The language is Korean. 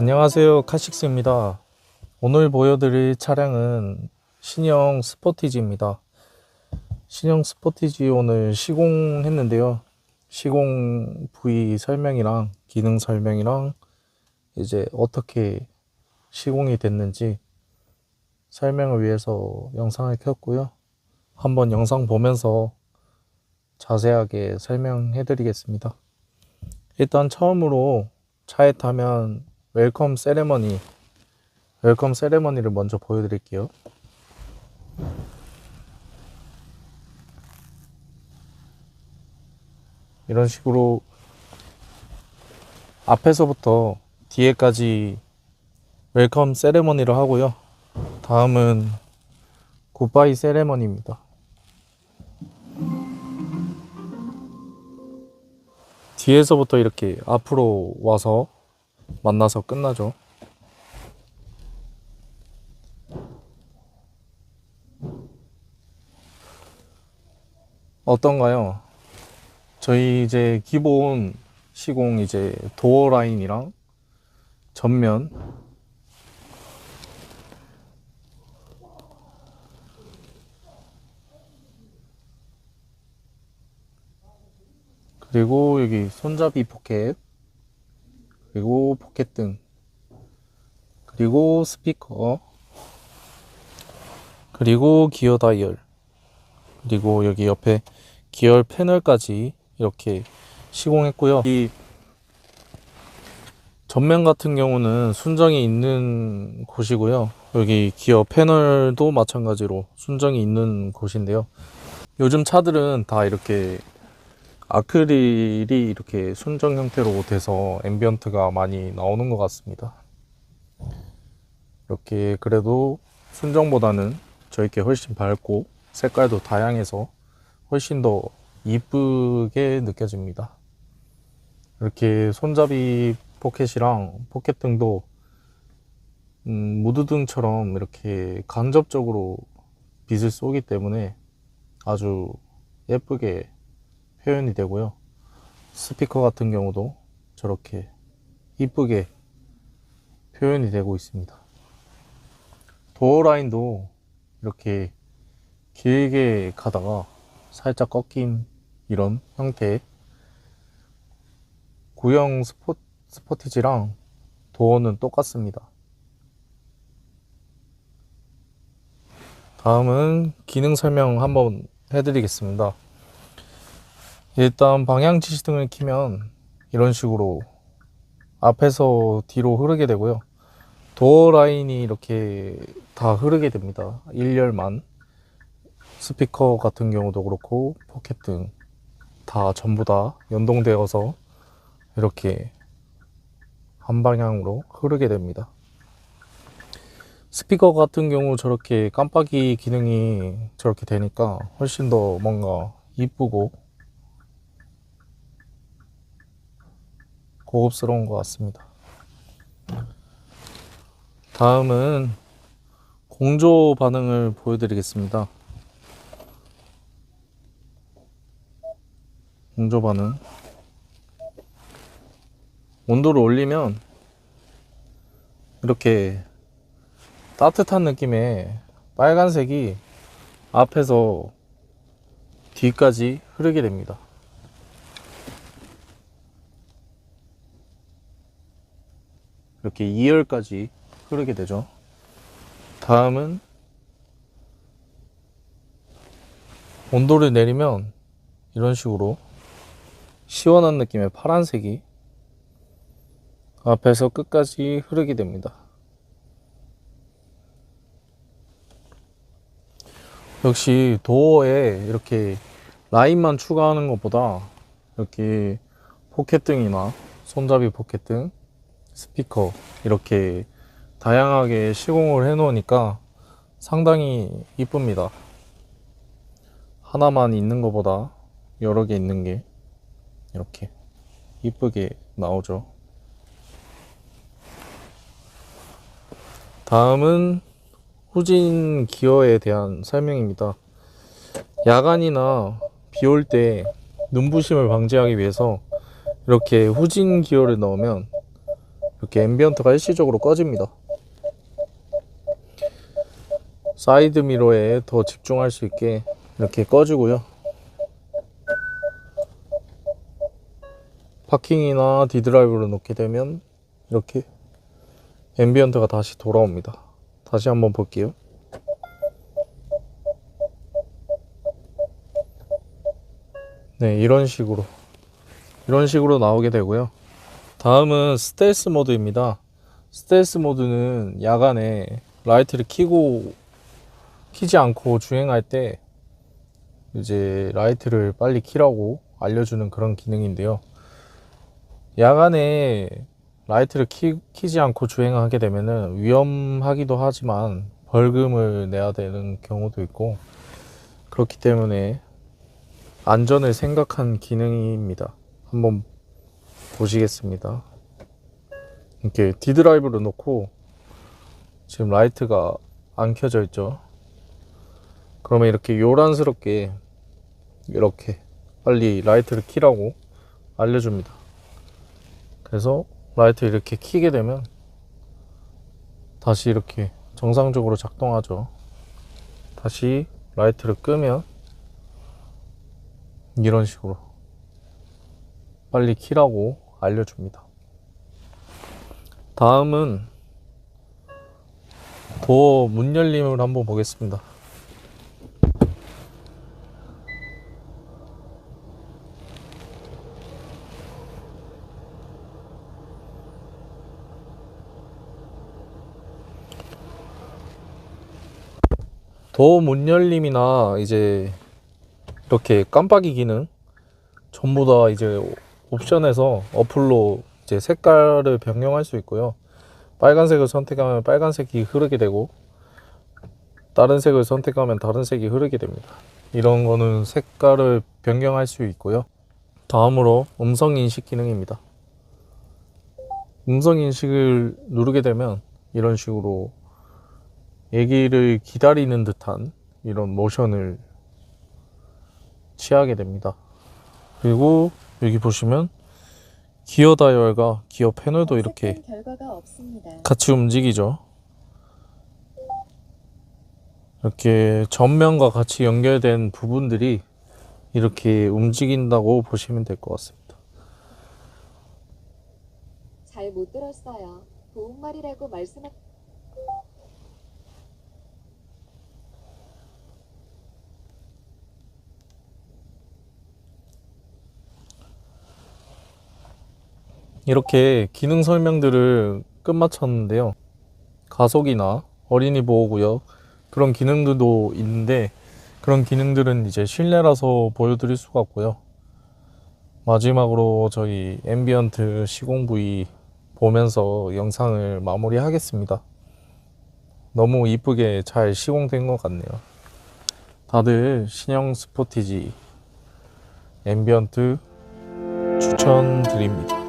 안녕하세요. 카식스입니다. 오늘 보여드릴 차량은 신형 스포티지입니다. 신형 스포티지 오늘 시공했는데요. 시공 부위 설명이랑 기능 설명이랑 이제 어떻게 시공이 됐는지 설명을 위해서 영상을 켰고요. 한번 영상 보면서 자세하게 설명해 드리겠습니다. 일단 처음으로 차에 타면 웰컴 세레머니 웰컴 세레머니를 먼저 보여드릴게요. 이런 식으로 앞에서부터 뒤에까지 웰컴 세레머니를 하고요. 다음은 굿바이 세레머니입니다. 뒤에서부터 이렇게 앞으로 와서 만나서 끝나죠. 어떤가요? 저희 이제 기본 시공 이제 도어 라인이랑 전면 그리고 여기 손잡이 포켓 그리고 포켓등 그리고 스피커 그리고 기어 다이얼 그리고 여기 옆에 기어 패널까지 이렇게 시공했고요. 이 전면 같은 경우는 순정이 있는 곳이고요. 여기 기어 패널도 마찬가지로 순정이 있는 곳인데요. 요즘 차들은 다 이렇게 아크릴이 이렇게 순정 형태로 돼서 앰비언트가 많이 나오는 것 같습니다. 이렇게 그래도 순정보다는 저렇게 훨씬 밝고 색깔도 다양해서 훨씬 더 이쁘게 느껴집니다. 이렇게 손잡이 포켓이랑 포켓 등도 음, 무드등처럼 이렇게 간접적으로 빛을 쏘기 때문에 아주 예쁘게 표현이 되고요. 스피커 같은 경우도 저렇게 이쁘게 표현이 되고 있습니다. 도어 라인도 이렇게 길게 가다가 살짝 꺾인 이런 형태의 구형 스포, 스포티지랑 도어는 똑같습니다. 다음은 기능 설명 한번 해드리겠습니다. 일단 방향 지시등을 키면 이런 식으로 앞에서 뒤로 흐르게 되고요. 도어 라인이 이렇게 다 흐르게 됩니다. 1열만. 스피커 같은 경우도 그렇고 포켓 등 다 전부 다 연동되어서 이렇게 한 방향으로 흐르게 됩니다. 스피커 같은 경우 저렇게 깜빡이 기능이 저렇게 되니까 훨씬 더 뭔가 이쁘고 고급스러운 것 같습니다. 다음은 공조 반응을 보여드리겠습니다. 공조 반응. 온도를 올리면 이렇게 따뜻한 느낌의 빨간색이 앞에서 뒤까지 흐르게 됩니다. 이렇게 2열까지 흐르게 되죠. 다음은 온도를 내리면 이런 식으로 시원한 느낌의 파란색이 앞에서 끝까지 흐르게 됩니다. 역시 도어에 이렇게 라인만 추가하는 것보다 이렇게 포켓등이나 손잡이 포켓등 스피커 이렇게 다양하게 시공을 해 놓으니까 상당히 이쁩니다. 하나만 있는 것보다 여러 개 있는 게 이렇게 이쁘게 나오죠. 다음은 후진 기어에 대한 설명입니다. 야간이나 비 올 때 눈부심을 방지하기 위해서 이렇게 후진 기어를 넣으면 이렇게 앰비언트가 일시적으로 꺼집니다. 사이드 미러에 더 집중할 수 있게 이렇게 꺼지고요. 파킹이나 디드라이브를 놓게 되면 이렇게 앰비언트가 다시 돌아옵니다. 다시 한번 볼게요. 네, 이런 식으로 이런 식으로 나오게 되고요. 다음은 스텔스 모드입니다. 스텔스 모드는 야간에 라이트를 켜고 키지 않고 주행할 때 이제 라이트를 빨리 키라고 알려주는 그런 기능인데요. 야간에 라이트를 키, 키지 않고 주행하게 되면은 위험하기도 하지만 벌금을 내야 되는 경우도 있고 그렇기 때문에 안전을 생각한 기능입니다. 한번 보시겠습니다. 이렇게 디드라이브를 놓고 지금 라이트가 안 켜져 있죠. 그러면 이렇게 요란스럽게 이렇게 빨리 라이트를 키라고 알려줍니다. 그래서 라이트 이렇게 키게 되면 다시 이렇게 정상적으로 작동하죠. 다시 라이트를 끄면 이런 식으로 빨리 키라고 알려줍니다. 다음은 도어 문 열림을 한번 보겠습니다. 도어 문 열림이나 이제 이렇게 깜빡이 기능 전부 다 이제 옵션에서 어플로 이제 색깔을 변경할 수 있고요. 빨간색을 선택하면 빨간색이 흐르게 되고 다른 색을 선택하면 다른 색이 흐르게 됩니다. 이런 거는 색깔을 변경할 수 있고요. 다음으로 음성 인식 기능입니다. 음성 인식을 누르게 되면 이런 식으로 얘기를 기다리는 듯한 이런 모션을 취하게 됩니다. 그리고 여기 보시면 기어 다이얼과 기어 패널도 이렇게. 같이 움직이죠. 이렇게 전면과 같이 연결된 부분들이 이렇게 움직인다고 보시면 될 것 같습니다. 잘 못 들었어요. 도움말이라고 말씀하... 이렇게 기능 설명들을 끝마쳤는데요. 가속이나 어린이 보호구역 그런 기능들도 있는데 그런 기능들은 이제 실내라서 보여드릴 수가 없고요. 마지막으로 저희 앰비언트 시공 부위 보면서 영상을 마무리하겠습니다. 너무 이쁘게 잘 시공된 것 같네요. 다들 신형 스포티지 앰비언트 추천드립니다.